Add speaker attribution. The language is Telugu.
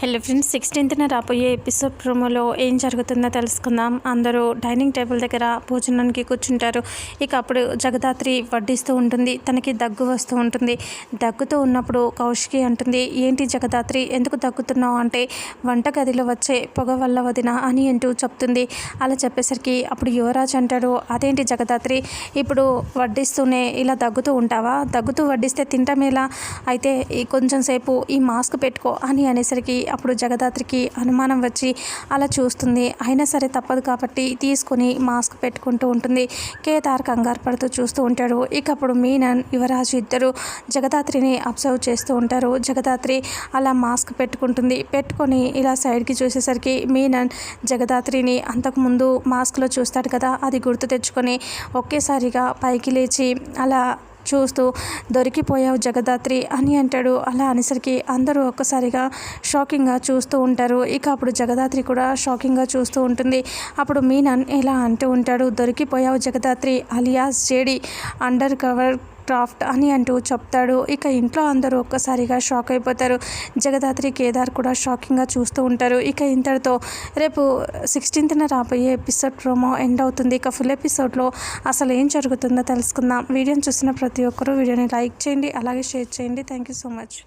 Speaker 1: హలో ఫ్రెండ్స్ సిక్స్టీన్త్న రాబోయే ఎపిసోడ్ ప్రోమోలో ఏం జరుగుతుందో తెలుసుకుందాం. అందరూ డైనింగ్ టేబుల్ దగ్గర భోజనానికి కూర్చుంటారు. ఇక అప్పుడు జగదాత్రి వడ్డిస్తూ ఉంటుంది తనకి దగ్గు వస్తూ ఉంటుంది. దగ్గుతూ ఉన్నప్పుడు కౌశికి అంటుంది ఏంటి జగదాత్రి ఎందుకు దగ్గుతున్నావు అంటే వంటగదిలో వచ్చే పొగ వల్ల వదిన అని అంటూ చెప్తుంది. అలా చెప్పేసరికి అప్పుడు యువరాజ్ అంటాడు అదేంటి జగదాత్రి ఇప్పుడు వడ్డిస్తూనే ఇలా దగ్గుతూ ఉంటావా? దగ్గుతూ వడ్డిస్తే తింటామేలా? అయితే కొంచెం సేపు ఈ మాస్క్ పెట్టుకో అని అనేసరికి అప్పుడు జగదాత్రికి అనుమానం వచ్చి అలా చూస్తుంది. అయినా సరే తప్పదు కాబట్టి తీసుకుని మాస్క్ పెట్టుకుంటూ ఉంటుంది. కేదార్ కంగారు పడుతూ చూస్తూ ఉంటాడు. ఇక అప్పుడు మీనన్ యువరాజు ఇద్దరు జగదాత్రిని అబ్జర్వ్ చేస్తూ ఉంటారు. జగదాత్రి అలా మాస్క్ పెట్టుకుంటుంది. పెట్టుకొని ఇలా సైడ్కి చూసేసరికి మీనన్ జగదాత్రిని అంతకుముందు మాస్క్లో చూస్తాడు కదా అది గుర్తు తెచ్చుకొని ఒకేసారిగా పైకి లేచి అలా చూస్తూ దొరికిపోయావు జగదాత్రి అని అంటాడు. అలా అనేసరికి అందరూ ఒక్కసారిగా షాకింగ్గా చూస్తూ ఉంటారు. ఇక అప్పుడు జగదాత్రి కూడా షాకింగ్గా చూస్తూ ఉంటుంది. అప్పుడు మీనన్ ఇలా అంటూ ఉంటాడు దొరికిపోయావు Jagadhatri alias JD undercover craft అని అంటూ చెప్తాడు. ఇక ఇంట్లో అందరూ ఒక్కసారిగా షాక్ అయిపోతారు. జగదాత్రి కేదార్ కూడా షాకింగ్గా చూస్తూ ఉంటారు. ఇక ఇంతటితో రేపు సిక్స్టీన్త్న రాబోయే ఎపిసోడ్ ప్రోమో ఎండ్ అవుతుంది. ఇక ఫుల్ ఎపిసోడ్లో అసలు ఏం జరుగుతుందో తెలుసుకుందాం. వీడియోని చూసిన ప్రతి ఒక్కరూ వీడియోని లైక్ చేయండి అలాగే షేర్ చేయండి. Thank you so much.